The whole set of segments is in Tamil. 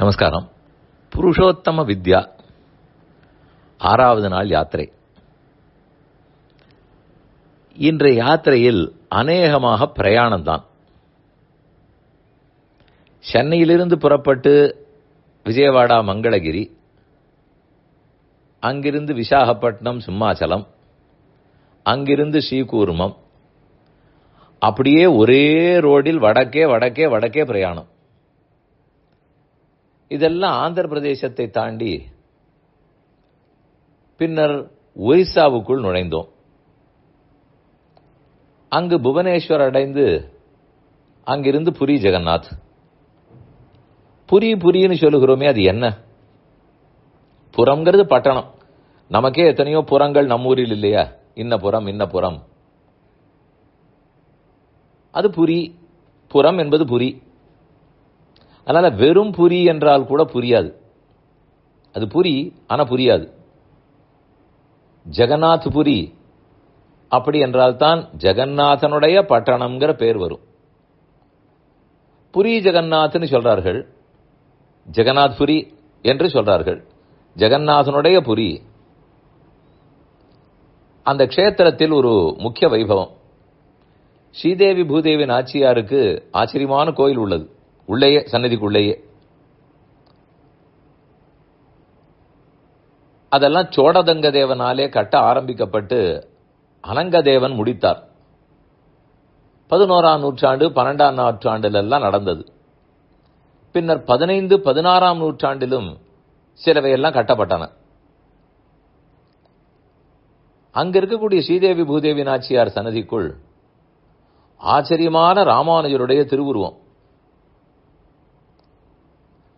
நமஸ்காரம். புருஷோத்தம வித்யா. ஆறாவது நாள் யாத்திரை. இன்றைய யாத்திரையில் அநேகமாக பிரயாணம்தான். சென்னையிலிருந்து புறப்பட்டு விஜயவாடா மங்களகிரி அங்கிருந்து விசாகப்பட்டினம் சிம்மாச்சலம் அங்கிருந்து ஸ்ரீகூர்மம். அப்படியே ஒரே ரோடில் வடக்கே வடக்கே வடக்கே பிரயாணம். இதெல்லாம் ஆந்திர பிரதேசத்தை தாண்டி பின்னர் ஒரிசாவுக்குள் நுழைந்தோம். அங்கு புவனேஸ்வர் அடைந்து அங்கிருந்து புரி ஜெகநாத். புரி புரின்னு சொல்லுகிறோமே அது என்ன? புறம்ங்கிறது பட்டணம். நமக்கே எத்தனையோ புறங்கள் நம்ம ஊரில் இல்லையா? இன்ன புறம் இன்ன புறம். அது புரி. புறம் என்பது புரி. அதனால வெறும் புரி என்றால் கூட புரியாது. அது புரி ஆனா புரியாது. ஜெகநாத் புரி. அப்படி என்றால் தான் ஜெகநாதனுடைய பட்டணம்ங்கிற பேர் வரும். புரி ஜெகநாத்னு சொல்றார்கள். ஜெகநாத் புரி என்று சொல்றார்கள். ஜெகநாதனுடைய புரி. அந்த க்ஷேத்திரத்தில் ஒரு முக்கிய வைபவம். ஸ்ரீதேவி பூதேவி நாச்சியாருக்கு ஆச்சரியமான கோயில் உள்ளது. உள்ளேயே சன்னதிக்குள்ளேயே அதெல்லாம் சோடதங்க தேவனாலே கட்ட ஆரம்பிக்கப்பட்டு அனங்கதேவன் முடித்தார். பதினோராம் நூற்றாண்டு பன்னெண்டாம் நூற்றாண்டிலெல்லாம் நடந்தது. பின்னர் பதினைந்து பதினாறாம் நூற்றாண்டிலும் சிலவையெல்லாம் கட்டப்பட்டன. அங்க இருக்கக்கூடிய ஸ்ரீதேவி பூதேவி நாச்சியார் சன்னதிக்குள் ஆச்சரியமான ராமானுஜருடைய திருவுருவம்.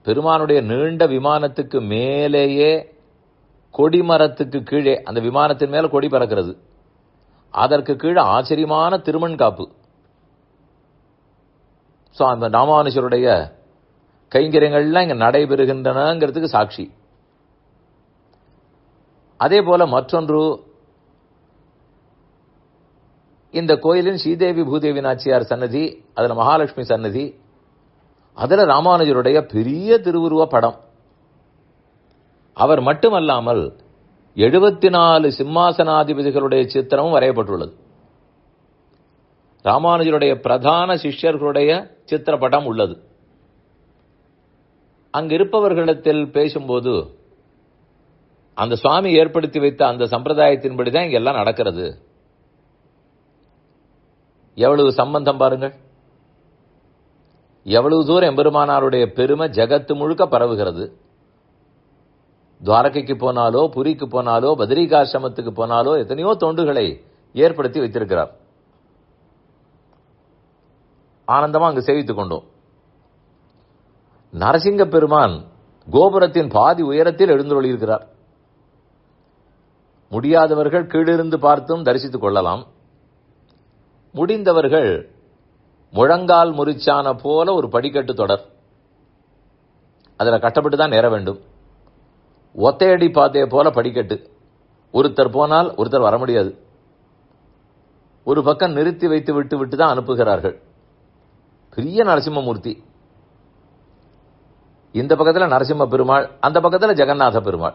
பெருமானுடைய நீண்ட விமானத்துக்கு மேலேயே கொடிமரத்துக்கு கீழே அந்த விமானத்தின் மேல கொடி பறக்கிறது. அதற்கு கீழே ஆச்சரியமான திருமண் காப்பு. ஸோ அந்த ராமானுஷருடைய கைங்கரியங்கள்லாம் இங்க நடைபெறுகின்றனங்கிறதுக்கு சாட்சி. அதே போல மற்றொன்று இந்த கோயிலின் ஸ்ரீதேவி பூதேவி நாச்சியார் சன்னதி அதில் மகாலட்சுமி சன்னதி அதில் ராமானுஜருடைய பெரிய திருவுருவ படம். அவர் மட்டுமல்லாமல் எழுபத்தி நாலு சிம்மாசனாதிபதிகளுடைய சித்திரமும் வரையப்பட்டுள்ளது. ராமானுஜருடைய பிரதான சிஷ்யர்களுடைய சித்திரப்படம் உள்ளது. அங்கிருப்பவர்களிடத்தில் பேசும்போது அந்த சுவாமி ஏற்படுத்தி வைத்த அந்த சம்பிரதாயத்தின்படி தான் இங்கெல்லாம் நடக்கிறது. எவ்வளவு சம்பந்தம் பாருங்கள். எவ்வளவு தூரம் எம்பெருமானாருடைய பெருமை ஜகத்து முழுக்க பரவுகிறது? துவாரகைக்கு போனாலோ புரிக்கு போனாலோ பத்ரிகாசிரமத்துக்கு போனாலோ எத்தனையோ தொண்டுகளை ஏற்படுத்தி வைத்திருக்கிறார். ஆனந்தமா அங்கு சேவித்துக் கொண்டோம். நரசிங்க பெருமான் கோபுரத்தின் பாதி உயரத்தில் எழுந்தொழியிருக்கிறார் முடியாதவர்கள் கீழிருந்து பார்த்தும் தரிசித்துக் கொள்ளலாம். முடிந்தவர்கள் முழங்கால் முறிச்சான போல ஒரு படிக்கட்டு தொடர். அதில் கட்டப்பட்டு தான் நேர வேண்டும். ஒத்தையடி பாதையை போல படிக்கட்டு. ஒருத்தர் போனால் ஒருத்தர் வர முடியாது. ஒரு பக்கம் நிறுத்தி வைத்து விட்டு விட்டு தான் அனுப்புகிறார்கள். பெரிய நரசிம்மமூர்த்தி. இந்த பக்கத்தில் நரசிம்ம பெருமாள் அந்த பக்கத்தில் ஜெகநாத பெருமாள்.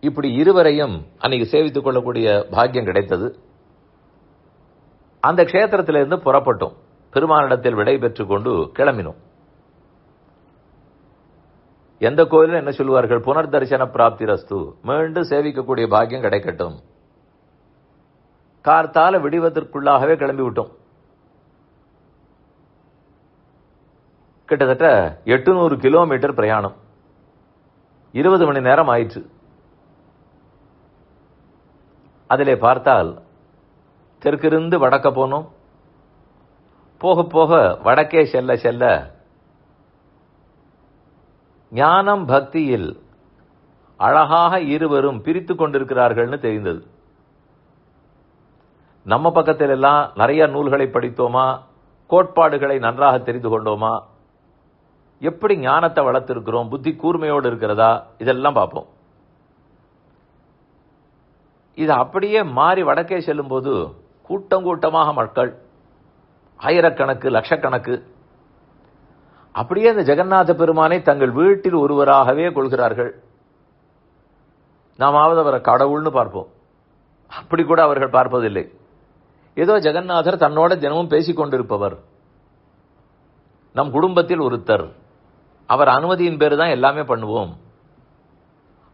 இப்படி இருவரையும் அன்னைக்கு சேவித்துக் கொள்ளக்கூடிய பாக்கியம் கிடைத்தது. அந்த க்ஷேத்திரத்திலிருந்து புறப்பட்டோம். பெருமானிடத்தில் விடை பெற்றுக் கொண்டு கிளம்பினோம். எந்த கோயிலும் என்ன சொல்லுவார்கள்? புனர் தரிசன பிராப்தி ரஸ்து. மீண்டும் சேவிக்கக்கூடிய பாக்கியம் கிடைக்கட்டும். கார்த்தால விடுவதற்குள்ளாகவே கிளம்பி விட்டோம் கிட்டத்தட்ட எட்டுநூறு கிலோமீட்டர் பிரயாணம். இருபது மணி நேரம் ஆயிற்று. அதிலே பார்த்தால் தெற்கிருந்து வடக்க போனோம் போக போக வடக்கே செல்ல செல்ல ஞானம் பக்தியில் அழகாக இருவரும் பிரித்து கொண்டிருக்கிறார்கள்னு தெரிந்தது. நம்ம பக்கத்தில் எல்லாம் நிறைய நூல்களை படித்தோமா? கோட்பாடுகளை நன்றாக தெரிந்து கொண்டோமா? எப்படி ஞானத்தை வளர்த்திருக்கிறோம்? புத்தி கூர்மையோடு இருக்கிறதா? இதெல்லாம் பார்ப்போம். இது அப்படியே மாறி வடக்கே செல்லும்போது கூட்டம் கூட்டமாக மக்கள் ஆயிரக்கணக்கு லட்சக்கணக்கு. அப்படியே அந்த ஜெகநாத பெருமானை தங்கள் வீட்டில் ஒருவராகவே கொள்கிறார்கள். நாமாவது அவரை கடவுள்னு பார்ப்போம். அப்படி கூட அவர்கள் பார்ப்பதில்லை. ஏதோ ஜெகநாதர் தன்னோட தினமும் பேசிக்கொண்டிருப்பவர் நம் குடும்பத்தில் ஒருத்தர். அவர் அனுமதியின் பேர் தான் எல்லாமே பண்ணுவோம்.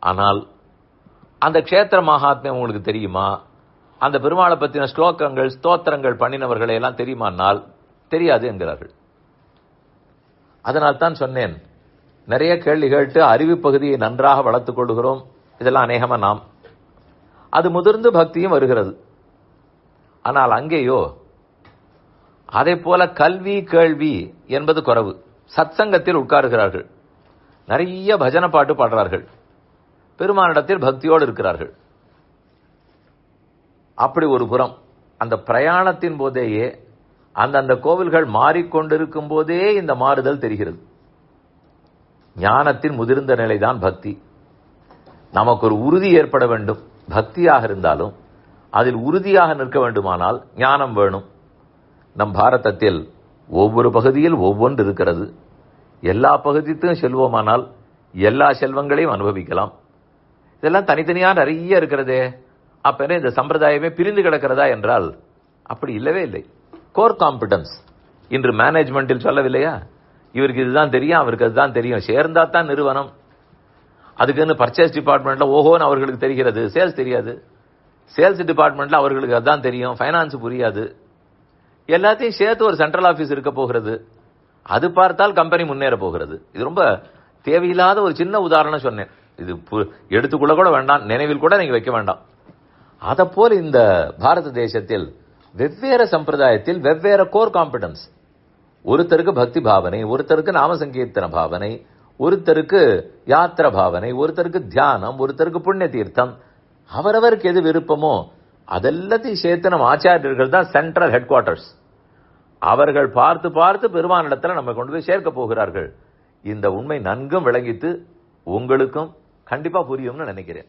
ஆனால் அந்த க்ஷேத்திர மகாத்மியம் உங்களுக்கு தெரியுமா? அந்த பெருமாளை பற்றின ஸ்லோகங்கள் ஸ்தோத்திரங்கள் பண்ணினவர்களை எல்லாம் தெரியுமானால் தெரியாது என்கிறார்கள். அதனால் தான் சொன்னேன் நிறைய கேள்வி கேட்டு அறிவு பகுதியை நன்றாக வளர்த்துக் கொள்கிறோம் இதெல்லாம் அநேகமா நாம். அது முதிர்ந்து பக்தியும் வருகிறது. ஆனால் அங்கேயோ அதே போல கல்வி கேள்வி என்பது குறவு. சத்சங்கத்தில் உட்காருகிறார்கள். நிறைய பஜனை பாட்டு பாடுறார்கள். பெருமானிடத்தில் பக்தியோடு இருக்கிறார்கள். அப்படி ஒரு புறம். அந்த பிரயாணத்தின் போதேயே அந்தந்த கோவில்கள் மாறிக்கொண்டிருக்கும் போதே இந்த மாறுதல் தெரிகிறது. ஞானத்தின் முதிர்ந்த நிலைதான் பக்தி. நமக்கு ஒரு உறுதி ஏற்பட வேண்டும். பக்தியாக இருந்தாலும் அதில் உறுதியாக நிற்க வேண்டுமானால் ஞானம் வேணும். நம் பாரதத்தில் ஒவ்வொரு பகுதியில் ஒவ்வொன்று இருக்கிறது. எல்லா பகுதிக்கும் செல்வோமானால் எல்லா செல்வங்களையும் அனுபவிக்கலாம். இதெல்லாம் தனித்தனியா நிறைய இருக்கிறதே. அப்ப இந்த சம்பிரதாயமே பிரிந்து கிடக்கிறதா என்றால் அப்படி இல்லவே இல்லை. கோர் காம்பிடன்ஸ் இன்று மேனேஜ்மெண்ட்டில் சொல்லவில்லையா? இவருக்கு இதுதான் தெரியும் அவருக்கு அதுதான் தெரியும். சேர்ந்தா தான் நிறுவனம். அதுக்குன்னு பர்ச்சேஸ் டிபார்ட்மெண்ட்ல ஓஹோன்னு அவர்களுக்கு தெரிகிறது. சேல்ஸ் தெரியாது. சேல்ஸ் டிபார்ட்மெண்ட்ல அவர்களுக்கு அதுதான் தெரியும். ஃபைனான்ஸ் புரியாது. எல்லாத்தையும் சேர்த்து ஒரு சென்ட்ரல் ஆஃபீஸ் இருக்க போகிறது. அது பார்த்தால் கம்பெனி முன்னேற போகிறது. இது ரொம்ப தேவையில்லாத ஒரு சின்ன உதாரணம் சொன்னேன். இது எடுத்துக்கொள்ள கூட வேண்டாம். நினைவில் கூட நீங்க வைக்க வேண்டாம். அதைப்போல் இந்த பாரத தேசத்தில் வெவ்வேறு சம்பிரதாயத்தில் வெவ்வேறு கோர் காம்பிடன்ஸ் ஒருத்தருக்கு பக்தி பாவனை ஒருத்தருக்கு நாமசங்கீர்த்தன பாவனை ஒருத்தருக்கு யாத்திர பாவனை ஒருத்தருக்கு தியானம் ஒருத்தருக்கு புண்ணிய தீர்த்தம். அவரவருக்கு எது விருப்பமோ அதெல்லாத்தையும் சேர்த்து நம்ம ஆச்சாரியர்கள் தான் சென்ட்ரல் ஹெட் குவார்டர்ஸ் அவர்கள் பார்த்து பார்த்து பெருமானிடத்தில் நம்ம கொண்டு போய் சேர்க்க போகிறார்கள். இந்த உண்மை நன்கும் விளங்கித்து உங்களுக்கும் கண்டிப்பாக புரியும்னு நினைக்கிறேன்.